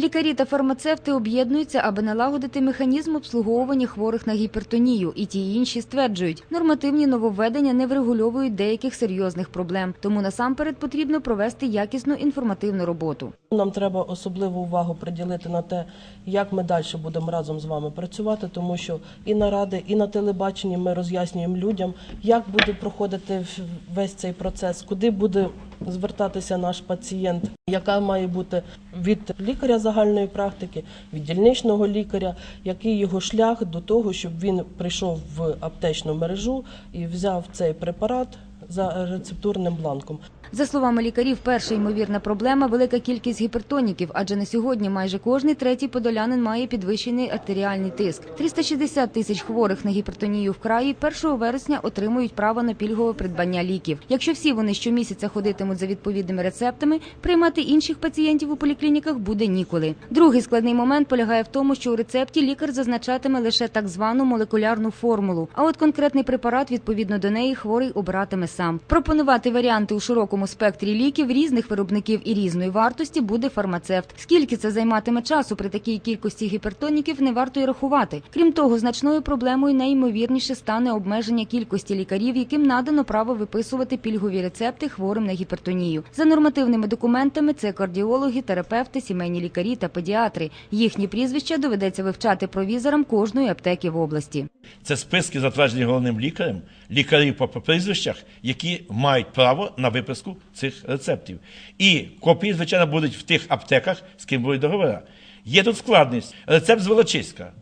Лікарі та фармацевти об'єднуються, аби налагодити механізм обслуговування хворих на гіпертонію. І ті інші стверджують, нормативні нововведення не врегульовують деяких серйозних проблем. Тому насамперед потрібно провести якісну інформативну роботу. Нам треба особливу увагу приділити на те, як ми далі будемо разом з вами працювати, тому що і наради, і на телебаченні ми роз'яснюємо людям, як буде проходити весь цей процес, куди буде звертатися наш пацієнт, яка має бути від лікаря загальної практики, від дільничного лікаря, який його шлях до того, щоб він прийшов в аптечну мережу і взяв цей препарат за рецептурним бланком. За словами лікарів, перша ймовірна проблема велика кількість гіпертоніків, адже на сьогодні майже кожний третій подолянин має підвищений артеріальний тиск. 360 тисяч хворих на гіпертонію в краї 1 вересня отримують право на пільгове придбання ліків. Якщо всі вони щомісяця ходитимуть за відповідними рецептами, приймати інших пацієнтів у поліклініках буде ніколи. Другий складний момент полягає в тому, що у рецепті лікар зазначатиме лише так звану молекулярну формулу. А от конкретний препарат відповідно до неї хворий обиратиме сам. Пропонувати варіанти у широкому спектрі ліків різних виробників і різної вартості буде фармацевт. Скільки це займатиме часу при такій кількості гіпертоніків, не варто й рахувати. Крім того, значною проблемою найімовірніше стане обмеження кількості лікарів, яким надано право виписувати пільгові рецепти хворим на гіпертонію. За нормативними документами це кардіологи, терапевти, сімейні лікарі та педіатри. Їхні прізвища доведеться вивчати провізорам кожної аптеки в області. Це списки, затверджені головним лікарем, лікарів по прізвищах, які мають право на виписку цих рецептів. І копії, звичайно, будуть в тих аптеках, з ким будуть договори. Є тут складність. Рецепт з Волочиська.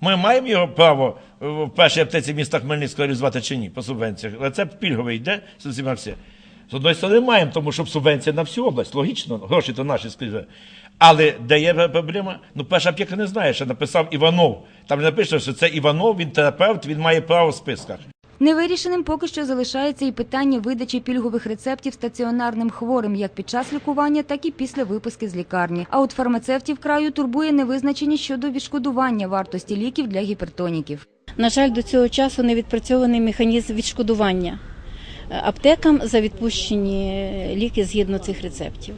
Ми маємо його право е, в першій аптеці міста Хмельницького реалізувати чи ні по субвенціях. Рецепт пільговий йде всі. З одної сторони маємо, тому що субвенція на всю область, логічно, гроші то наші скрізь. Але де є проблема? Ну, перша аптека не знає, що написав Іванов. Там написано, що це Іванов, він терапевт, він має право в списках. Невирішеним поки що залишається і питання видачі пільгових рецептів стаціонарним хворим як під час лікування, так і після виписки з лікарні. А от фармацевтів краю турбує невизначеність щодо відшкодування вартості ліків для гіпертоніків. На жаль, до цього часу не відпрацьований механізм відшкодування аптекам за відпущені ліки згідно цих рецептів.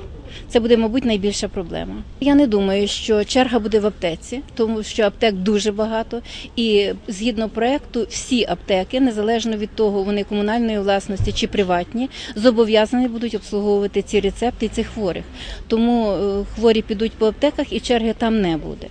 Це буде, мабуть, найбільша проблема. Я не думаю, що черга буде в аптеці, тому що аптек дуже багато, і згідно проекту, всі аптеки, незалежно від того, вони комунальної власності чи приватні, зобов'язані будуть обслуговувати ці рецепти цих хворих. Тому е, хворі підуть по аптеках і черги там не буде.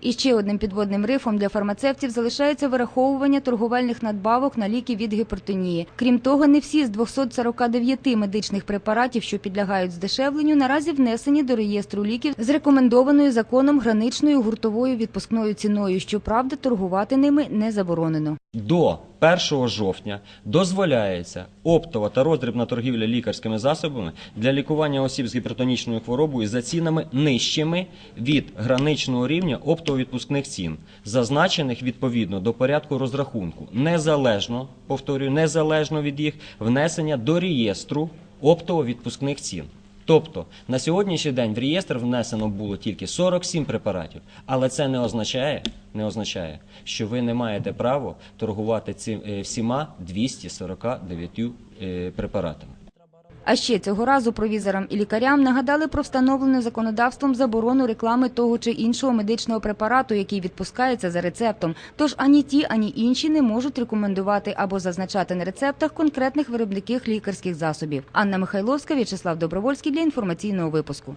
І ще одним підводним рифом для фармацевтів залишається вираховування торговельних надбавок на ліки від гіпертонії. Крім того, не всі з 249 медичних препаратів, що підлягають здешевленню, наразі внесені до реєстру ліків з рекомендованою законом граничною гуртовою відпускною ціною. Щоправда, торгувати ними не заборонено. До 1 жовтня дозволяється оптова та роздрібна торгівля лікарськими засобами для лікування осіб з гіпертонічною хворобою за цінами нижчими від граничного рівня оптово-відпускних цін, зазначених відповідно до порядку розрахунку, незалежно, повторюю, незалежно від їх внесення до реєстру оптово-відпускних цін. Тобто на сьогоднішній день в реєстр внесено було тільки 47 препаратів, але це не означає, не означає, що ви не маєте право торгувати цим е, всіма 249 е, препаратами. А ще цього разу провізорам і лікарям нагадали про встановлену законодавством заборону реклами того чи іншого медичного препарату, який відпускається за рецептом. Тож ані ті, ані інші не можуть рекомендувати або зазначати на рецептах конкретних виробників лікарських засобів. Анна Михайловська, В'ячеслав Добровольський для інформаційного випуску.